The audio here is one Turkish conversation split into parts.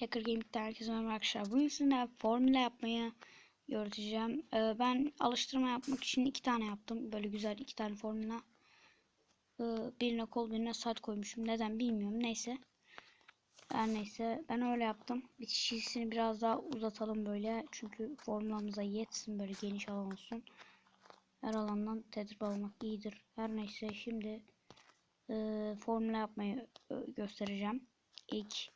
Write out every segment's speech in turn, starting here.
Hacker Gaming'den herkese merhaba arkadaşlar. Bugün sizinle formüle yapmayı öğreteceğim. Ee, ben alıştırma yapmak için iki tane yaptım. Böyle güzel iki tane formüle. Ee, birine kol birine saat koymuşum. Neden bilmiyorum. Neyse. Her neyse. Ben öyle yaptım. Bitişisini biraz daha uzatalım böyle. Çünkü formülamıza yetsin. Böyle geniş alan olsun. Her alandan tedrip almak iyidir. Her neyse şimdi e, formüle yapmayı e, göstereceğim. İlk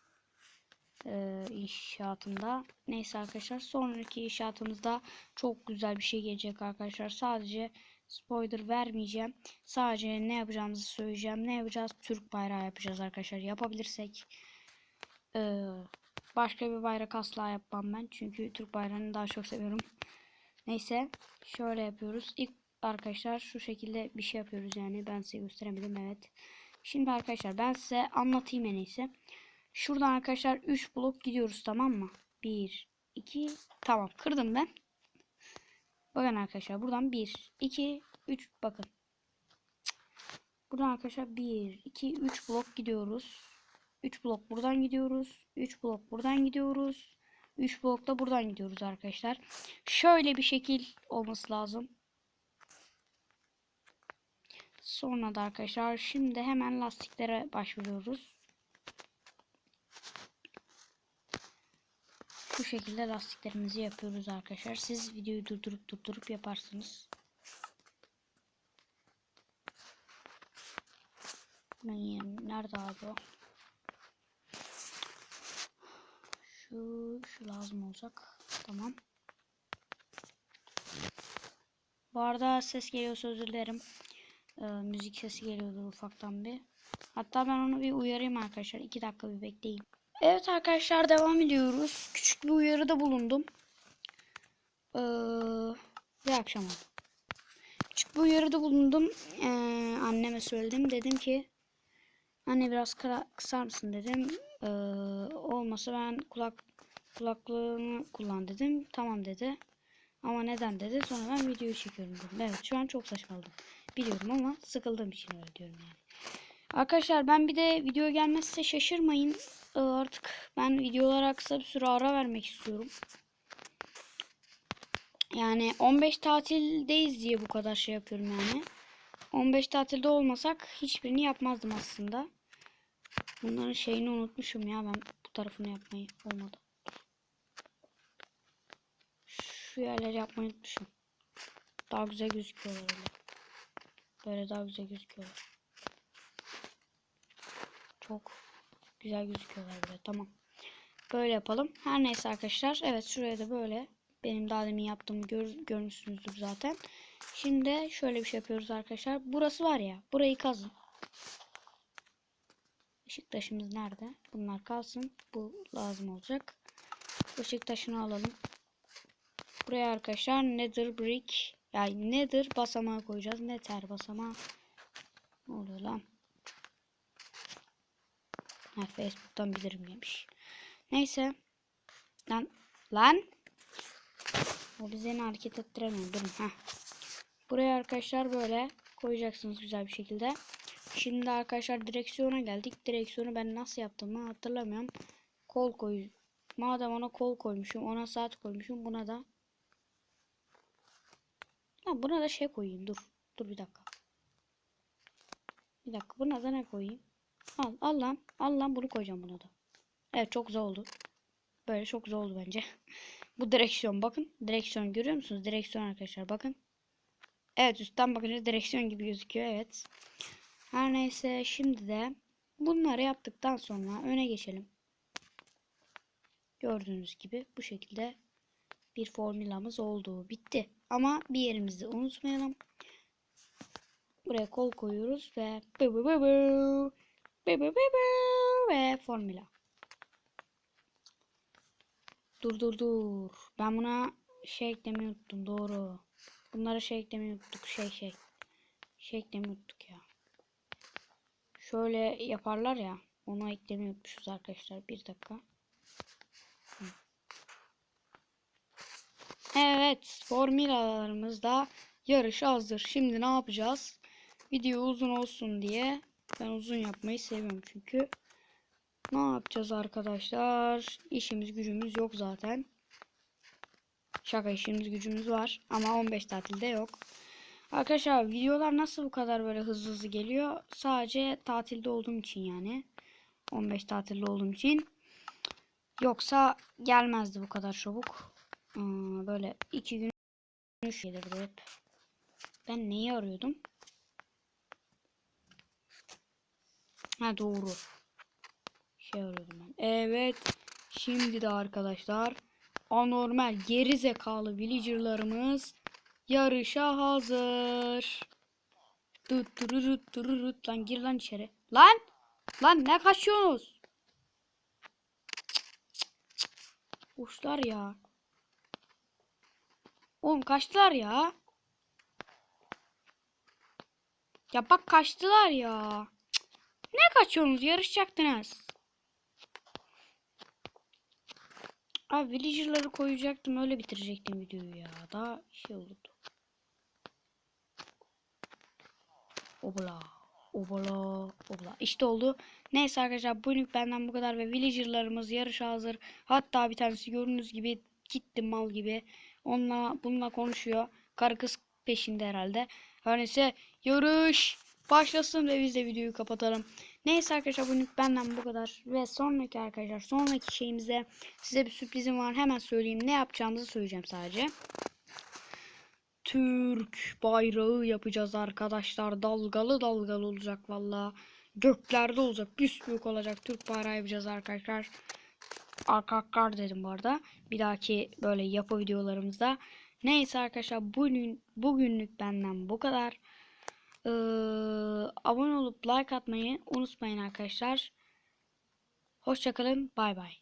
e, inşaatımda. Neyse arkadaşlar sonraki inşaatımızda çok güzel bir şey gelecek arkadaşlar. Sadece spoiler vermeyeceğim. Sadece ne yapacağımızı söyleyeceğim. Ne yapacağız? Türk bayrağı yapacağız arkadaşlar. Yapabilirsek. E, başka bir bayrak asla yapmam ben. Çünkü Türk bayrağını daha çok seviyorum. Neyse şöyle yapıyoruz. İlk arkadaşlar şu şekilde bir şey yapıyoruz yani. Ben size gösteremedim evet. Şimdi arkadaşlar ben size anlatayım en iyisi. Şuradan arkadaşlar 3 blok gidiyoruz tamam mı? 1, 2, tamam kırdım ben. Bakın arkadaşlar buradan 1, 2, 3 bakın. Buradan arkadaşlar 1, 2, 3 blok gidiyoruz. 3 blok buradan gidiyoruz. 3 blok buradan gidiyoruz. 3 blok da buradan gidiyoruz arkadaşlar. Şöyle bir şekil olması lazım. Sonra da arkadaşlar şimdi hemen lastiklere başvuruyoruz. Bu şekilde lastiklerimizi yapıyoruz arkadaşlar. Siz videoyu durdurup durdurup yaparsınız. Nerede abi o? Şu, şu lazım olacak. Tamam. Bu arada ses geliyorsa özür dilerim. Ee, müzik sesi geliyordu ufaktan bir. Hatta ben onu bir uyarayım arkadaşlar. 2 dakika bir bekleyin. Evet arkadaşlar devam ediyoruz. Küçük bir uyarıda bulundum. Ee, ve akşam oldu. Küçük bir uyarıda bulundum. Ee, anneme söyledim. Dedim ki anne biraz kısar mısın dedim. Ee, olmasa ben kulak kulaklığımı kullan dedim. Tamam dedi. Ama neden dedi. Sonra ben videoyu çekiyorum dedim. Evet şu an çok saçmaladım. Biliyorum ama sıkıldığım için öyle diyorum yani. Arkadaşlar ben bir de video gelmezse şaşırmayın. Ee, artık ben videolara kısa bir süre ara vermek istiyorum. Yani 15 tatildeyiz diye bu kadar şey yapıyorum yani. 15 tatilde olmasak hiçbirini yapmazdım aslında. Bunların şeyini unutmuşum ya ben bu tarafını yapmayı olmadı. Şu yerleri yapmayı unutmuşum. Daha güzel gözüküyorlar öyle. Böyle daha güzel gözüküyorlar. Çok güzel gözüküyorlar böyle. Tamam. Böyle yapalım. Her neyse arkadaşlar. Evet şuraya da böyle. Benim daha demin yaptığımı gör, görmüşsünüzdür zaten. Şimdi şöyle bir şey yapıyoruz arkadaşlar. Burası var ya. Burayı kazın. Işık taşımız nerede? Bunlar kalsın. Bu lazım olacak. Işık taşını alalım. Buraya arkadaşlar nether brick yani nether basamağı koyacağız. Nether basamağı. Ne oluyor lan? Ha, Facebook'tan bilirim demiş. Neyse. Lan. Lan. O bizi hareket ettiremiyor. Durun. Heh. Buraya arkadaşlar böyle koyacaksınız güzel bir şekilde. Şimdi arkadaşlar direksiyona geldik. Direksiyonu ben nasıl yaptığımı hatırlamıyorum. Kol koy. Madem ona kol koymuşum. Ona saat koymuşum. Buna da Ha, buna da şey koyayım. Dur. Dur bir dakika. Bir dakika. Buna da ne koyayım? Al. Al lan. Al lan bunu koyacağım buna da. Evet çok güzel oldu. Böyle çok güzel oldu bence. Bu direksiyon bakın. Direksiyon görüyor musunuz? Direksiyon arkadaşlar bakın. Evet üstten bakınca direksiyon gibi gözüküyor. Evet. Her neyse şimdi de bunları yaptıktan sonra öne geçelim. Gördüğünüz gibi bu şekilde bir formülamız oldu. Bitti. Ama bir yerimizi unutmayalım. Buraya kol koyuyoruz ve ve formula. Dur dur dur. Ben buna şey eklemeyi unuttum. Doğru. Bunlara şey eklemeyi unuttuk. Şey şey. Şey eklemeyi unuttuk ya. Şöyle yaparlar ya. Onu eklemeyi unutmuşuz arkadaşlar. Bir dakika. Evet. Formülalarımızda yarış hazır. Şimdi ne yapacağız? Video uzun olsun diye ben uzun yapmayı seviyorum çünkü. Ne yapacağız arkadaşlar? İşimiz gücümüz yok zaten. Şaka işimiz gücümüz var ama 15 tatilde yok. Arkadaşlar videolar nasıl bu kadar böyle hızlı hızlı geliyor? Sadece tatilde olduğum için yani. 15 tatilde olduğum için. Yoksa gelmezdi bu kadar çabuk. Böyle iki gün üç gelirdi hep. Ben neyi arıyordum? Ha doğru. Şey arıyordum ben. Evet. Şimdi de arkadaşlar anormal geri zekalı villagerlarımız yarışa hazır. Tut tururut tururut lan gir lan içeri. Lan! Lan ne kaçıyorsunuz? Uçlar ya. Oğlum kaçtılar ya. Ya bak kaçtılar ya. Ne kaçıyorsunuz? Yarışacaktınız. Abi villager'ları koyacaktım. Öyle bitirecektim videoyu ya. Daha şey olurdu. Obla. Obla. Obla. İşte oldu. Neyse arkadaşlar bugünlük benden bu kadar ve villager'larımız yarış hazır. Hatta bir tanesi gördüğünüz gibi gitti mal gibi. Onunla bununla konuşuyor. Karı kız peşinde herhalde. Her neyse yarış başlasın ve biz de videoyu kapatalım. Neyse arkadaşlar bugünlük benden bu kadar. Ve sonraki arkadaşlar sonraki şeyimizde size bir sürprizim var. Hemen söyleyeyim. Ne yapacağımızı söyleyeceğim sadece. Türk bayrağı yapacağız arkadaşlar. Dalgalı dalgalı olacak valla. Göklerde olacak. Büyük olacak. Türk bayrağı yapacağız arkadaşlar. Arkadaşlar dedim bu arada. Bir dahaki böyle yapı videolarımızda. Neyse arkadaşlar bugün bugünlük benden bu kadar. Ee, abone olup like atmayı unutmayın arkadaşlar. Hoşçakalın. Bay bay.